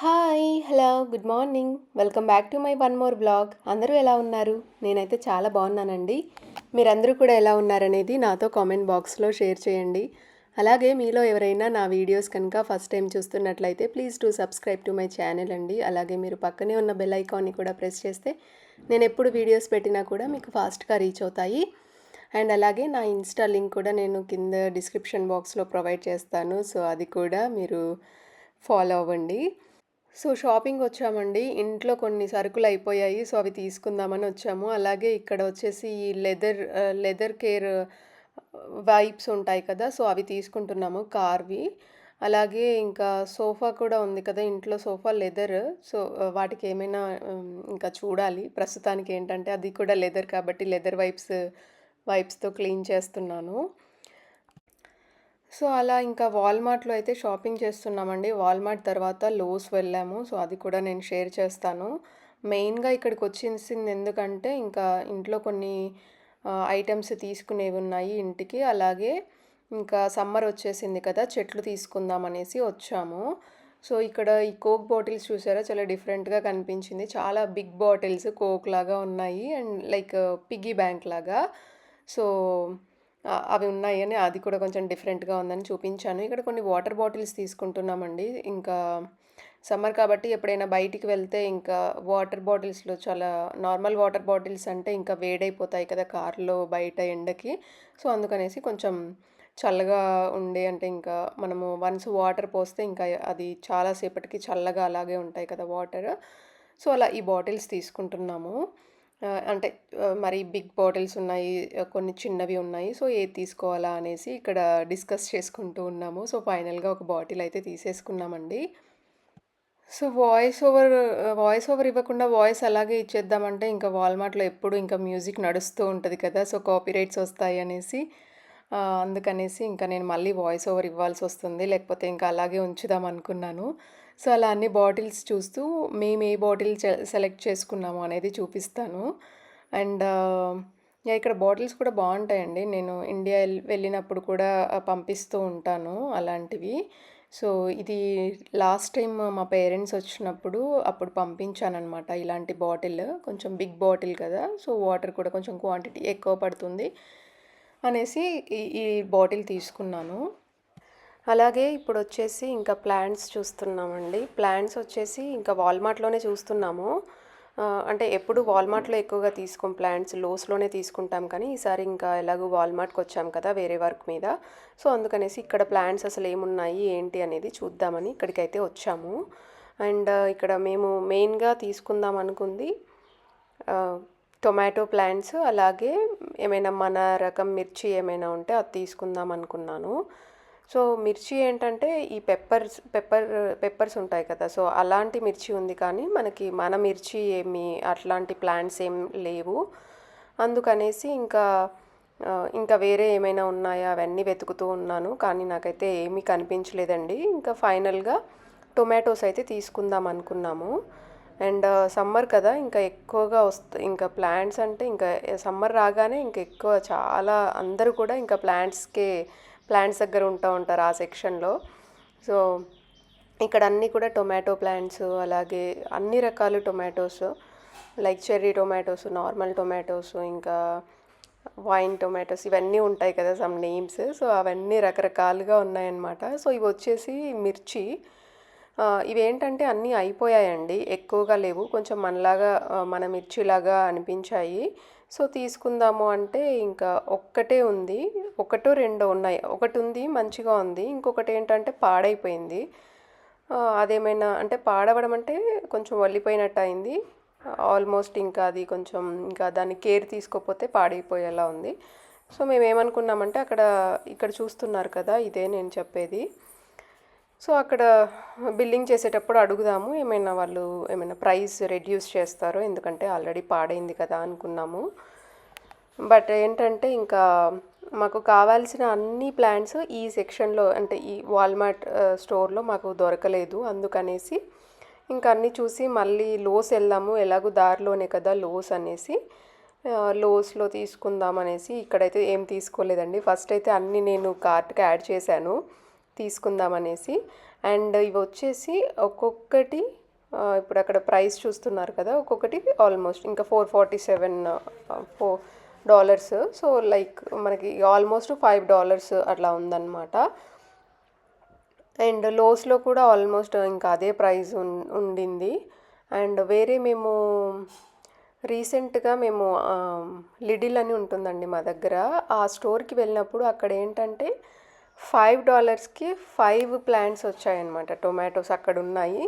Hi hello good morning welcome back to my one more blog అందరూ ఎలా ఉన్నారు? నేనైతే చాలా బాగున్నానండి. మీరందరూ కూడా ఎలా ఉన్నారనేది నాతో కామెంట్ బాక్స్లో షేర్ చేయండి. అలాగే మీలో ఎవరైనా నా వీడియోస్ కనుక ఫస్ట్ టైం చూస్తున్నట్లయితే please to subscribe to my channel అండి. అలాగే మీరు పక్కనే ఉన్న బెల్ ఐకాన్ని కూడా ప్రెస్ చేస్తే నేను ఎప్పుడు వీడియోస్ పెట్టినా కూడా మీకు ఫాస్ట్గా రీచ్ అవుతాయి. అండ్ అలాగే నా ఇన్స్టా లింక్ కూడా నేను కింద డిస్క్రిప్షన్ బాక్స్లో ప్రొవైడ్ చేస్తాను. సో అది కూడా మీరు ఫాలో అవ్వండి. సో షాపింగ్ వచ్చామండి. ఇంట్లో కొన్ని సరుకులు అయిపోయాయి. సో అవి తీసుకుందామని వచ్చాము. అలాగే ఇక్కడ వచ్చేసి ఈ లెదర్ లెదర్ కేర్ వైప్స్ ఉంటాయి కదా సో అవి తీసుకుంటున్నాము కార్వి. అలాగే ఇంకా సోఫా కూడా ఉంది కదా ఇంట్లో సోఫా లెదర్. సో వాటికి ఏమైనా ఇంకా చూడాలి. ప్రస్తుతానికి ఏంటంటే అది కూడా లెదర్ కాబట్టి లెదర్ వైప్స్ వైప్స్తో క్లీన్ చేస్తున్నాను. సో అలా ఇంకా వాల్మార్ట్లో అయితే షాపింగ్ చేస్తున్నామండి. వాల్మార్ట్ తర్వాత లోస్ వెళ్ళాము. సో అది కూడా నేను షేర్ చేస్తాను. మెయిన్గా ఇక్కడికి వచ్చేసింది ఎందుకంటే ఇంకా ఇంట్లో కొన్ని ఐటమ్స్ తీసుకునేవి ఉన్నాయి ఇంటికి. అలాగే ఇంకా సమ్మర్ వచ్చేసింది కదా చెట్లు తీసుకుందాం అనేసి వచ్చాము. సో ఇక్కడ ఈ కోక్ బాటిల్స్ చూసారా? చాలా డిఫరెంట్గా కనిపించింది. చాలా బిగ్ బాటిల్స్ కోక్ లాగా ఉన్నాయి అండ్ లైక్ పిగ్గీ బ్యాంక్ లాగా. సో అవి ఉన్నాయని అది కూడా కొంచెం డిఫరెంట్గా ఉందని చూపించాను. ఇక్కడ కొన్ని వాటర్ బాటిల్స్ తీసుకుంటున్నామండి. ఇంకా సమ్మర్ కాబట్టి ఎప్పుడైనా బయటికి వెళ్తే ఇంకా వాటర్ బాటిల్స్లో చాలా నార్మల్ వాటర్ బాటిల్స్ అంటే ఇంకా వేడైపోతాయి కదా కార్లో బయట ఎండకి. సో అందుకనేసి కొంచెం చల్లగా ఉండే అంటే ఇంకా మనము వన్స్ వాటర్ పోస్తే ఇంకా అది చాలాసేపటికి చల్లగా అలాగే ఉంటాయి కదా వాటర్. సో అలా ఈ బాటిల్స్ తీసుకుంటున్నాము. అంటే మరి బిగ్ బాటిల్స్ ఉన్నాయి కొన్ని చిన్నవి ఉన్నాయి. సో ఏది తీసుకోవాలా అనేసి ఇక్కడ డిస్కస్ చేసుకుంటూ ఉన్నాము. సో ఫైనల్గా ఒక బాటిల్ అయితే తీసేసుకున్నామండి. So voice over voice over ఇవ్వకుండా వాయిస్ అలాగే ఇచ్చేద్దామంటే ఇంకా వాల్మార్ట్లో ఎప్పుడు ఇంకా మ్యూజిక్ నడుస్తూ ఉంటుంది కదా. సో కాపీరైట్స్ వస్తాయి అనేసి అందుకనేసి ఇంకా నేను మళ్ళీ వాయిస్ ఓవర్ ఇవ్వాల్సి వస్తుంది. లేకపోతే ఇంకా అలాగే ఉంచుదాం అనుకున్నాను. సో అలా అన్ని బాటిల్స్ చూస్తూ మేము ఏ బాటిల్ సెలెక్ట్ చేసుకున్నాము అనేది చూపిస్తాను. అండ్ ఇక్కడ బాటిల్స్ కూడా బాగుంటాయండి. నేను ఇండియా వెళ్ళినప్పుడు కూడా పంపిస్తూ ఉంటాను అలాంటివి. సో ఇది లాస్ట్ టైం మా పేరెంట్స్ వచ్చినప్పుడు అప్పుడు పంపించానమాట ఇలాంటి బాటిల్ కొంచెం బిగ్ బాటిల్ కదా. సో వాటర్ కూడా కొంచెం క్వాంటిటీ ఎక్కువ పడుతుంది. అనేసి ఈ ఈ బాటిల్ తీసుకున్నాను. అలాగే ఇప్పుడు వచ్చేసి ఇంకా ప్లాంట్స్ చూస్తున్నామండి. ప్లాంట్స్ వచ్చేసి ఇంకా వాల్మార్ట్లోనే చూస్తున్నాము. అంటే ఎప్పుడు వాల్మార్ట్లో ఎక్కువగా తీసుకోం ప్లాంట్స్ లోస్లోనే తీసుకుంటాం కానీ ఈసారి ఇంకా ఎలాగో వాల్మార్ట్కి వచ్చాం కదా వేరే వర్క్ మీద. సో అందుకనేసి ఇక్కడ ప్లాంట్స్ అసలు ఏమున్నాయి ఏంటి అనేది చూద్దామని ఇక్కడికైతే వచ్చాము. అండ్ ఇక్కడ మేము మెయిన్గా తీసుకుందాం అనుకుంది టొమాటో ప్లాంట్స్ అలాగే ఏమైనా మన రకం మిర్చి ఏమైనా ఉంటే అది తీసుకుందాం అనుకున్నాను. సో మిర్చి ఏంటంటే ఈ పెప్పర్స్ పెప్పర్ పెప్పర్స్ ఉంటాయి కదా సో అలాంటి మిర్చి ఉంది కానీ మనకి మన మిర్చి ఏమి అట్లాంటి ప్లాంట్స్ ఏం లేవు. అందుకనేసి ఇంకా ఇంకా వేరే ఏమైనా ఉన్నాయా? అవన్నీ వెతుకుతూ ఉన్నాను కానీ నాకైతే ఏమీ కనిపించలేదండి. ఇంకా ఫైనల్గా టొమాటోస్ అయితే తీసుకుందాం అనుకున్నాము. అండ్ సమ్మర్ కదా ఇంకా ఎక్కువగా వస్త ఇంకా ప్లాంట్స్ అంటే ఇంకా సమ్మర్ రాగానే ఇంకా ఎక్కువ చాలా అందరూ కూడా ఇంకా ప్లాంట్స్కే ప్లాంట్స్ దగ్గర ఉంటూ ఉంటారు ఆ సెక్షన్లో. సో ఇక్కడ అన్నీ కూడా టొమాటో ప్లాంట్స్ అలాగే అన్ని రకాల tomatoes like cherry tomatoes normal tomatoes ఇంకా వైన్ టొమాటోస్ ఇవన్నీ ఉంటాయి కదా సమ్ నేమ్స్. సో అవన్నీ రకరకాలుగా ఉన్నాయన్నమాట. సో ఇవి వచ్చేసి మిర్చి ఇవేంటంటే అన్నీ అయిపోయాయండి. ఎక్కువగా లేవు. కొంచెం మనలాగా మన మిర్చిలాగా అనిపించాయి. సో తీసుకుందాము అంటే ఇంకా ఒక్కటే ఉంది. ఒకటో రెండో ఉన్నాయి. ఒకటి ఉంది మంచిగా ఉంది. ఇంకొకటి ఏంటంటే పాడైపోయింది. అదేమైనా అంటే పాడవడం అంటే కొంచెం వల్లిపోయినట్టు అయింది. ఆల్మోస్ట్ ఇంకా అది కొంచెం ఇంకా దాన్ని కేర్ తీసుకోకపోతే పాడైపోయేలా ఉంది. సో మేము ఏమనుకున్నామంటే అక్కడ ఇక్కడ చూస్తున్నారు కదా ఇదే నేను చెప్పేది. సో అక్కడ బిల్లింగ్ చేసేటప్పుడు అడుగుదాము ఏమైనా వాళ్ళు ఏమైనా ప్రైస్ రెడ్యూస్ చేస్తారో ఎందుకంటే ఆల్రెడీ పాడైంది కదా అనుకున్నాము. బట్ ఏంటంటే ఇంకా మాకు కావాల్సిన అన్ని ప్లాంట్స్ ఈ సెక్షన్లో అంటే ఈ వాల్మార్ట్ స్టోర్లో మాకు దొరకలేదు. అందుకనేసి ఇంకా అన్నీ చూసి మళ్ళీ లోస్ వెళ్దాము ఎలాగో దారిలోనే కదా లోస్ అనేసి లోస్లో తీసుకుందాం అనేసి ఇక్కడైతే ఏం తీసుకోలేదండి. ఫస్ట్ అయితే అన్నీ నేను కార్ట్కి యాడ్ చేశాను. తీసుకుందాం అనేసి అండ్ ఇవి వచ్చేసి ఒక్కొక్కటి ఇప్పుడు అక్కడ ప్రైస్ చూస్తున్నారు కదా ఒక్కొక్కటి ఆల్మోస్ట్ ఇంకా four forty seven four dollars. So like మనకి ఆల్మోస్ట్ ఫైవ్ డాలర్స్ అట్లా ఉందన్నమాట. అండ్ లోస్లో కూడా ఆల్మోస్ట్ ఇంకా అదే ప్రైస్ ఉండింది. అండ్ వేరే మేము రీసెంట్గా మేము లిడిల్ అని ఉంటుందండి మా దగ్గర. ఆ స్టోర్కి వెళ్ళినప్పుడు అక్కడ ఏంటంటే ఫైవ్ డాలర్స్కి ఫైవ్ ప్లాంట్స్ వచ్చాయన్నమాట. టొమాటోస్ అక్కడ ఉన్నాయి.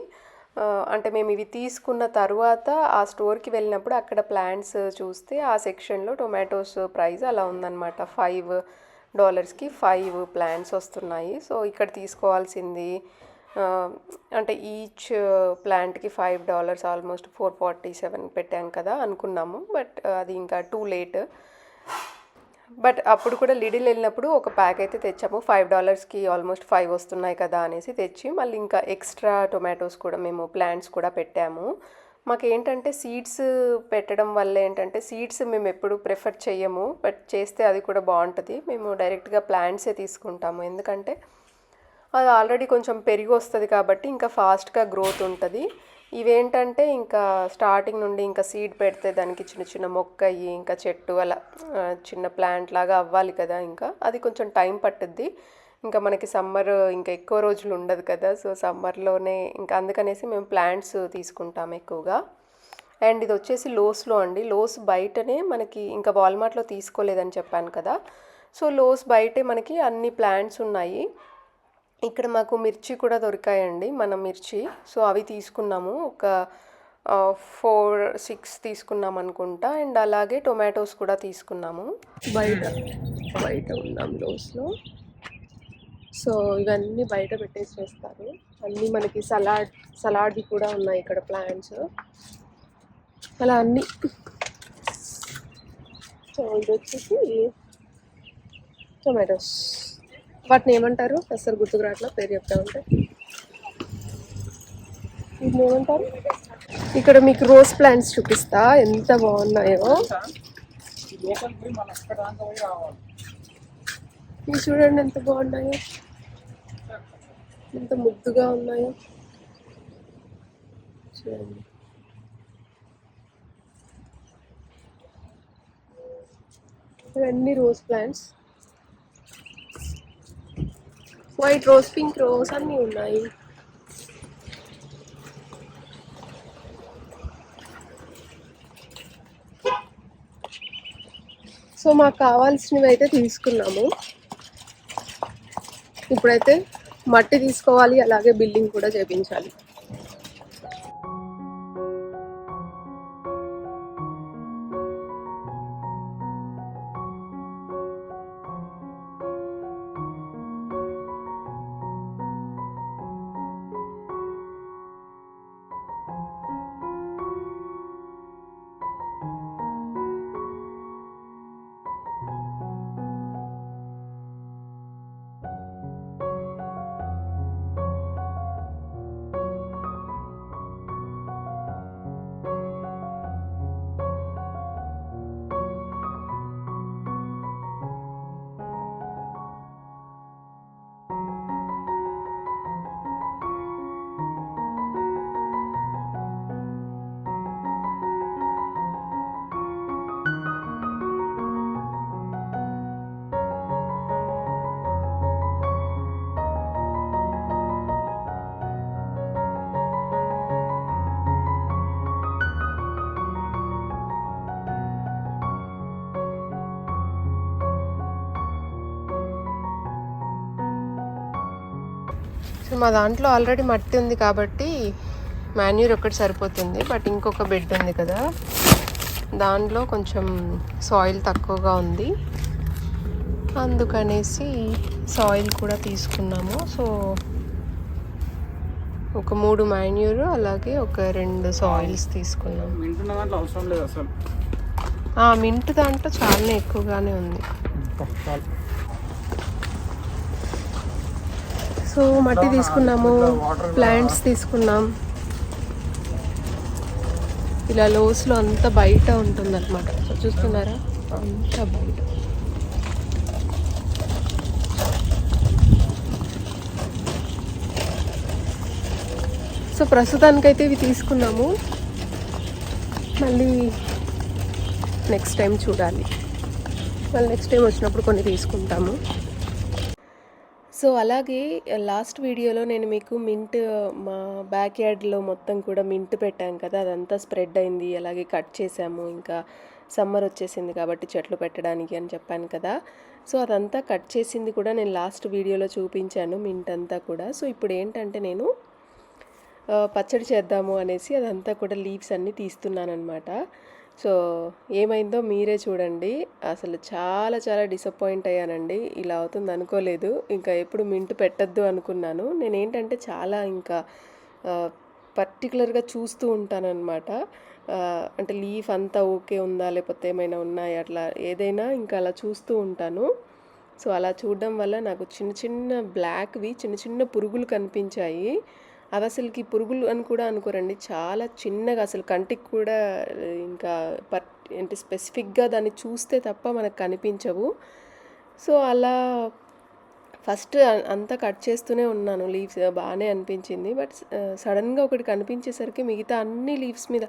అంటే మేము ఇవి తీసుకున్న తర్వాత ఆ స్టోర్కి వెళ్ళినప్పుడు అక్కడ ప్లాంట్స్ చూస్తే ఆ సెక్షన్లో టొమాటోస్ ప్రైస్ అలా ఉందన్నమాట. ఫైవ్ డాలర్స్కి ఫైవ్ ప్లాంట్స్ వస్తున్నాయి. సో ఇక్కడ తీసుకోవాల్సింది అంటే ఈచ్ ప్లాంట్కి five dollars almost four forty seven పెట్టాం కదా అనుకున్నాము. బట్ అది ఇంకా టూ లేట్. బట్ అప్పుడు కూడా లిడిల్ వెళ్ళినప్పుడు ఒక ప్యాక్ అయితే తెచ్చాము. ఫైవ్ డాలర్స్కి ఆల్మోస్ట్ ఫైవ్ వస్తున్నాయి కదా అనేసి తెచ్చి మళ్ళీ ఇంకా ఎక్స్ట్రా టొమాటోస్ కూడా మేము ప్లాంట్స్ కూడా పెట్టాము. మాకు ఏంటంటే సీడ్స్ పెట్టడం వల్ల ఏంటంటే సీడ్స్ మేము ఎప్పుడు ప్రిఫర్ చేయము బట్ చేస్తే అది కూడా బాగుంటుంది. మేము డైరెక్ట్గా ప్లాంట్సే తీసుకుంటాము. ఎందుకంటే అది ఆల్రెడీ కొంచెం పెరిగి వస్తుంది కాబట్టి ఇంకా ఫాస్ట్గా గ్రోత్ ఉంటుంది. ఇవేంటంటే ఇంకా స్టార్టింగ్ నుండి ఇంకా సీడ్ పెడితే దానికి చిన్న చిన్న మొక్క అయ్యి ఇంకా చెట్టు అలా చిన్న ప్లాంట్ లాగా అవ్వాలి కదా ఇంకా. అది కొంచెం టైం పట్టుద్ది. ఇంకా మనకి సమ్మర్ ఇంకా ఎక్కువ రోజులు ఉండదు కదా సో సమ్మర్లోనే ఇంకా అందుకనేసి మేము ప్లాంట్స్ తీసుకుంటాం ఎక్కువగా. అండ్ ఇది వచ్చేసి లోస్లో అండి. లోస్ బయటనే మనకి ఇంకా వాల్మార్ట్లో తీసుకోలేదని చెప్పాను కదా. సో లోస్ బయటే మనకి అన్ని ప్లాంట్స్ ఉన్నాయి. ఇక్కడ మాకు మిర్చి కూడా దొరికాయండి మన మిర్చి. సో అవి తీసుకున్నాము. ఒక ఫోర్ సిక్స్ తీసుకున్నాం అనుకుంటా. అండ్ అలాగే టొమాటోస్ కూడా తీసుకున్నాము. బయట బయట ఉన్నాం రోజులో సో ఇవన్నీ బయట పెట్టేసి వేస్తారు అన్నీ మనకి సలాడ్ సలాడ్వి కూడా ఉన్నాయి ఇక్కడ ప్లాంట్స్. అలా అన్నీ. సో ఇది వచ్చేసి టొమాటోస్. వాటిని ఏమంటారు? అసలు గుర్తుకు రావట్లా పేరు చెప్తా ఉంటే. వీటిని ఏమంటారు? ఇక్కడ మీకు రోజ్ ప్లాంట్స్ చూపిస్తా ఎంత బాగున్నాయో. లోకల్ ఇవి చూడండి ఎంత బాగున్నాయో. ఎంత ముద్దుగా ఉన్నాయో. చూడండి. ఇవన్నీ rose plants. White rose pink rose అన్నీ ఉన్నాయి. సో మాకు కావాల్సినవి అయితే తీసుకున్నాము. ఇప్పుడైతే మట్టి తీసుకోవాలి అలాగే బిల్డింగ్ కూడా చేపించాలి. సో మా దాంట్లో ఆల్రెడీ మట్టి ఉంది కాబట్టి మాన్యూర్ ఒకటి సరిపోతుంది బట్ ఇంకొక బెడ్ ఉంది కదా. దాంట్లో కొంచెం సాయిల్ తక్కువగా ఉంది. అందుకనేసి సాయిల్ కూడా తీసుకున్నాము. సో ఒక మూడు మాన్యూర్ అలాగే ఒక రెండు సాయిల్స్ తీసుకున్నాము వింటున్న దాంట్లో అవసరం లేదు అసలు. ఆ మింట్ దాంట్లో చాలా ఎక్కువగానే ఉంది. సో మట్టి తీసుకున్నాము ప్లాంట్స్ తీసుకున్నాం. ఇలా లోస్లో అంతా బయట ఉంటుంది అనమాట సో చూస్తున్నారా? అంతా బయట. సో ప్రస్తుతానికైతే ఇవి తీసుకున్నాము. మళ్ళీ నెక్స్ట్ టైం చూడాలి. మళ్ళీ నెక్స్ట్ టైం వచ్చినప్పుడు కొన్ని తీసుకుంటాము. సో అలాగే లాస్ట్ వీడియోలో నేను మీకు మింట్ మా బ్యాక్ యార్డ్లో మొత్తం కూడా మింట్ పెట్టాం కదా అదంతా స్ప్రెడ్ అయింది అలాగే కట్ చేసాము ఇంకా సమ్మర్ వచ్చేసింది కాబట్టి చెట్లు పెట్టడానికి అని చెప్పాను కదా. సో అదంతా కట్ చేసింది కూడా నేను లాస్ట్ వీడియోలో చూపించాను మింట్ అంతా కూడా. సో ఇప్పుడు ఏంటంటే నేను పచ్చడి చేద్దాము అనేసి అదంతా కూడా లీవ్స్ అన్నీ తీస్తున్నానమాట సో ఏమైందో మీరే చూడండి. అసలు చాలా చాలా డిసప్పాయింట్ అయ్యానండి. ఇలా అవుతుంది అనుకోలేదు. ఇంకా ఎప్పుడు మింటు పెట్టద్దు అనుకున్నాను. నేను ఏంటంటే చాలా ఇంకా పర్టికులర్గా చూస్తూ ఉంటానన్నమాట. అంటే లీఫ్ అంతా ఓకే ఉందా? లేకపోతే ఏమైనా ఉన్నాయా? అట్లా ఏదైనా ఇంకా అలా చూస్తూ ఉంటాను. సో అలా చూడడం వల్ల నాకు చిన్న చిన్న బ్లాక్వి చిన్న చిన్న పురుగులు కనిపించాయి. అవి అసలుకి పురుగులు అని కూడా అనుకోరండి. చాలా చిన్నగా అసలు కంటికి కూడా ఇంకా పర్ అంటే స్పెసిఫిక్గా దాన్ని చూస్తే తప్ప మనకు కనిపించవు. సో అలా ఫస్ట్ అంతా కట్ చేస్తూనే ఉన్నాను. లీవ్స్ బాగానే అనిపించింది. బట్ సడన్గా ఒకటి కనిపించేసరికి మిగతా అన్ని లీవ్స్ మీద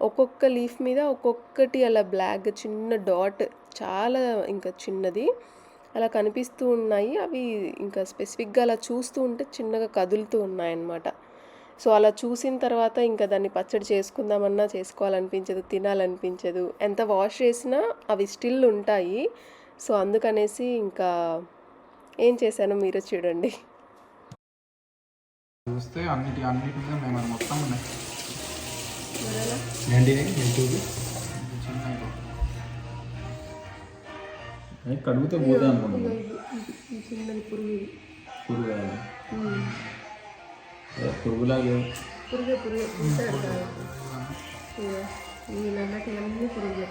ఒక్కొక్క లీఫ్ మీద ఒక్కొక్కటి అలా బ్లాక్ చిన్న డాట్ చాలా ఇంకా చిన్నది. అలా కనిపిస్తూ ఉన్నాయి. అవి ఇంకా స్పెసిఫిక్గా అలా చూస్తూ ఉంటే చిన్నగా కదులుతూ ఉన్నాయన్నమాట. సో అలా చూసిన తర్వాత ఇంకా దాన్ని పచ్చడి చేసుకుందామన్నా చేసుకోవాలనిపించదు తినాలనిపించదు. ఎంత వాష్ చేసినా అవి స్టిల్ ఉంటాయి. సో అందుకనేసి ఇంకా ఏం చేశానో మీరు చూడండి. చూస్తే అన్నిటి అన్నిటి మీద మేము మొత్తం ఉన్నాయి. చిన్న కడిగితే పోతే అనుకుంటున్నాను. చిన్నది పురుగు పురుగు కాదు. ఏ పురుగులాగే పురుగే పురుగే చూసాడు కదా ఇదిగో, ఈ నల్లటి అన్ని పురుగులే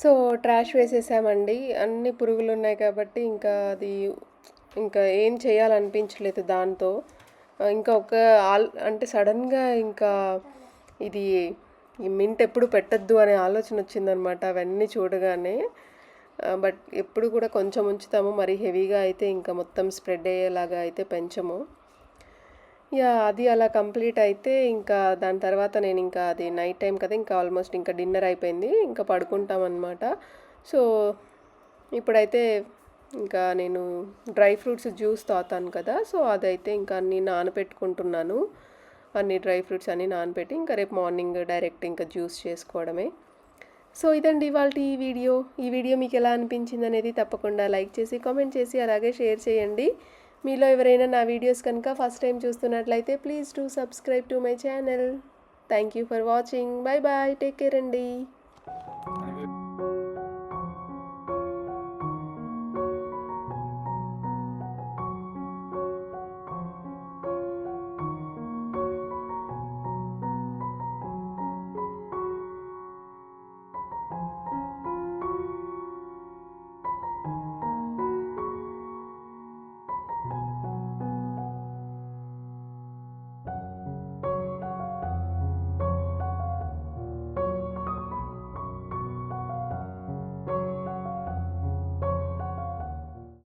సో ట్రాష్ వేసేసామండి. అన్ని పురుగులు ఉన్నాయి కాబట్టి ఇంకా అది ఇంకా ఏం చేయాలనిపించలేదు దాంతో. ఇంకా ఒక ఆల్ అంటే సడన్గా ఇంకా ఇది ఈ మింట్ ఎప్పుడు పెట్టద్దు అనే ఆలోచన వచ్చిందనమాట అవన్నీ చూడగానే. బట్ ఎప్పుడు కూడా కొంచెం ఉంచుతాము. మరి హెవీగా అయితే ఇంకా మొత్తం స్ప్రెడ్ అయ్యేలాగా అయితే పెంచము. యా అది అలా కంప్లీట్ అయితే ఇంకా దాని తర్వాత నేను ఇంకా అది నైట్ టైం కదా ఇంకా ఆల్మోస్ట్ ఇంకా డిన్నర్ అయిపోయింది ఇంకా పడుకుంటాం అనమాట సో ఇప్పుడైతే ఇంకా నేను డ్రై ఫ్రూట్స్ జ్యూస్ తాతాను కదా సో అదైతే ఇంకా అన్నీ నానబెట్టుకుంటున్నాను అన్ని డ్రై ఫ్రూట్స్ అన్నీ నానబెట్టి ఇంకా రేపు మార్నింగ్ డైరెక్ట్ ఇంకా జ్యూస్ చేసుకోవడమే. సో ఇదండి ఇవాళ ఈ వీడియో. ఈ వీడియో మీకు ఎలా అనిపించింది అనేది తప్పకుండా లైక్ చేసి కామెంట్ చేసి అలాగే షేర్ చేయండి. మీలో ఎవరైనా నా వీడియోస్ కనుక ఫస్ట్ టైం చూస్తున్నట్లయితే please do subscribe to my channel. Thank you for watching bye bye take care అండి.